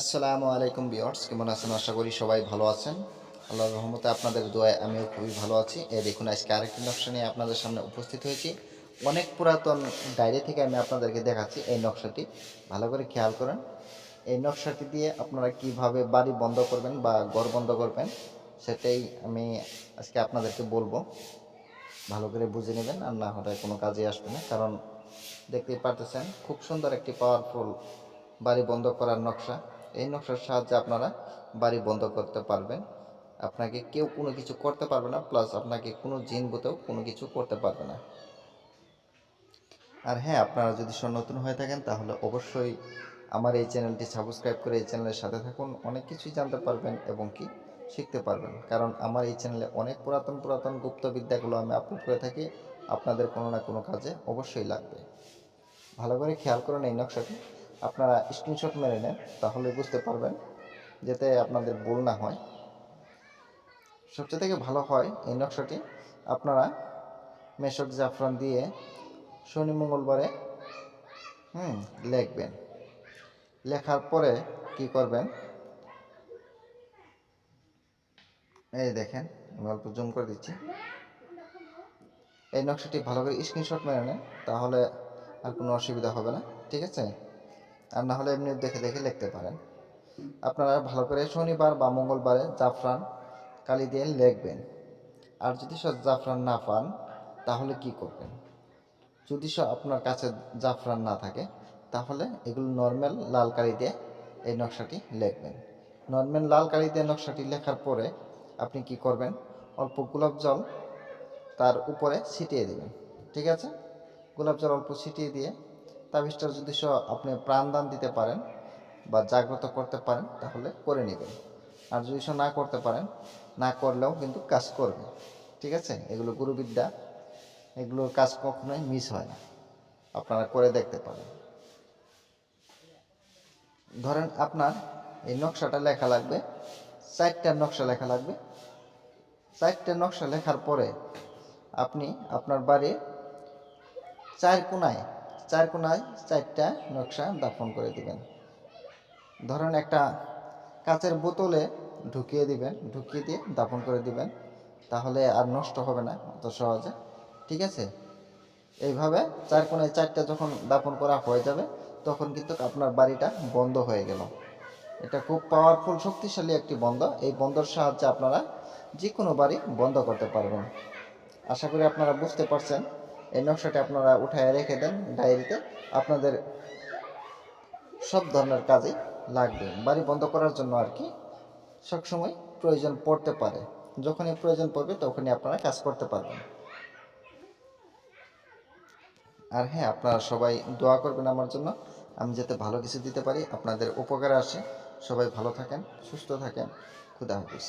আসসালামু আলাইকুম বিয়ার্স কেমন আছেন? আশা করি সবাই ভালো আছেন। আল্লাহর রহমতে আপনাদের দোয়ায় আমিও খুবই ভালো আছি। এই দেখুন, আজকে আরেকটি নকশা নিয়ে আপনাদের সামনে উপস্থিত হয়েছি। অনেক পুরাতন ডায়েরি থেকে আমি আপনাদেরকে দেখাচ্ছি এই নকশাটি। ভালো করে খেয়াল করেন। এই নকশাটি দিয়ে আপনারা কীভাবে বাড়ি বন্ধ করবেন বা ঘর বন্ধ করবেন, সেটাই আমি আজকে আপনাদেরকে বলব। ভালো করে বুঝে নেবেন, আর না হলে কোনো কাজে আসবে না। কারণ দেখতেই পারতেছেন, খুব সুন্দর একটি পাওয়ারফুল বাড়ি বন্ধ করার নকশা। এই নকশার সাহায্যে আপনারা বাড়ি বন্ধ করতে পারবেন। আপনাকে কেউ কোনো কিছু করতে পারবে না, প্লাস আপনাকে কোনো জিন বুতেও কোনো কিছু করতে পারবে না। আর হ্যাঁ আপনারা যদি নতুন হয়ে থাকেন, তাহলে অবশ্যই আমার এই চ্যানেলটি সাবস্ক্রাইব করে এই চ্যানেলের সাথে থাকুন। অনেক কিছুই জানতে পারবেন এবং কি শিখতে পারবেন। কারণ আমার এই চ্যানেলে অনেক পুরাতন পুরাতন গুপ্তবিদ্যাগুলো আমি আপলোড করে থাকি। আপনাদের কোনো না কোনো কাজে অবশ্যই লাগবে। ভালো করে খেয়াল করুন এই নকশাটি। আপনারা স্ক্রিনশট মেরে নেন, তাহলে বুঝতে পারবেন যাতে আপনাদের ভুল না হয়। সবচেয়ে থেকে ভালো হয় এই নকশাটি, আপনারা মেশক জাফরান দিয়ে শনি মঙ্গলবারে, হুম, লিখবেন। লেখার পরে কি করবেন? এই দেখেন, আমি অল্প জুম করে দিচ্ছি। এই নকশাটি ভালো করে স্ক্রিনশট মেরে নেন, তাহলে আর কোনো অসুবিধা হবে না, ঠিক আছে? আর না হলে এমনি দেখে দেখে লিখতে পারেন। আপনারা ভালো করে শনিবার বা মঙ্গলবারে জাফরান কালি দিয়ে লিখবেন। আর যদি সব জাফরান না পান, তাহলে কি করবেন? যদি সব আপনার কাছে জাফরান না থাকে, তাহলে এগুলো নর্মাল লাল কালি দিয়ে এই নকশাটি লিখবেন। নর্মাল লাল কালি দিয়ে নকশাটি লেখার পরে আপনি কি করবেন? অল্প গোলাপ জল তার উপরে ছিটিয়ে দেবেন। ঠিক আছে? গোলাপ জল অল্প ছিটিয়ে দিয়ে তাবিজটার যদি আপনি প্রাণদান দিতে পারেন বা জাগ্রত করতে পারেন, তাহলে করে নেবেন। আর যদি সে না করতে পারেন, না করলেও কিন্তু কাজ করবে। ঠিক আছে? এগুলো গুরুবিদ্যা। এগুলোর কাজ কখনোই মিস হয় না। আপনারা করে দেখতে পারেন। ধরেন আপনার এই নকশাটা লেখা লাগবে, চারটা নকশা লেখা লাগবে। চারটা নকশা লেখার পরে আপনি আপনার বাড়ির চার কোনায় চার কোনায় চারটা নকশা দাফন করে দিবেন। ধরেন একটা কাচের বোতলে ঢুকিয়ে দিবেন, ঢুকিয়ে দিয়ে দাফন করে দিবেন, তাহলে আর নষ্ট হবে না অত সহজে, ঠিক আছে? এইভাবে চার কোনায় চারটা যখন দাফন করা হয়ে যাবে, তখন কিন্তু আপনার বাড়িটা বন্ধ হয়ে গেল। এটা খুব পাওয়ারফুল শক্তিশালী একটি বন্ধ। এই বন্ধর সাহায্যে আপনারা যে কোনো বাড়ি বন্ধ করতে পারবেন। আশা করি আপনারা বুঝতে পারছেন। এই নকশাটি আপনারা উঠায় রেখে দেন ডায়েরিতে। আপনাদের সব ধরনের কাজে লাগবে। বাড়ি বন্ধ করার জন্য আর কি সবসময় প্রয়োজন পড়তে পারে। যখনই প্রয়োজন পড়বে তখনই আপনারা কাজ করতে পারবেন। আর হ্যাঁ আপনারা সবাই দোয়া করবেন আমার জন্য। আমি যাতে ভালো কিছু দিতে পারি, আপনাদের উপকারে আসে। সবাই ভালো থাকেন, সুস্থ থাকেন। খুদা হাফিজ।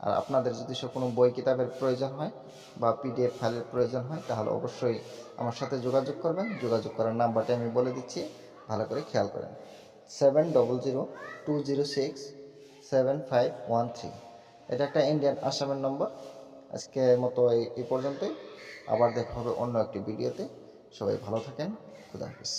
আর আপনাদের যদি কোনো বই কিতাবের প্রয়োজন হয় বা পিডিএফ ফাইলের প্রয়োজন হয়, তাহলে অবশ্যই আমার সাথে যোগাযোগ করবেন। যোগাযোগ করার নাম্বারটা আমি বলে দিচ্ছি। ভালো করে খেয়াল করেন। Seven double zero two zero six seven five one three. এটা একটা ইন্ডিয়ান আসামের নম্বর। আজকে মতো এই এই পর্যন্তই। আবার দেখা হবে অন্য একটি ভিডিওতে। সবাই ভালো থাকেন। খুদা হাফিজ।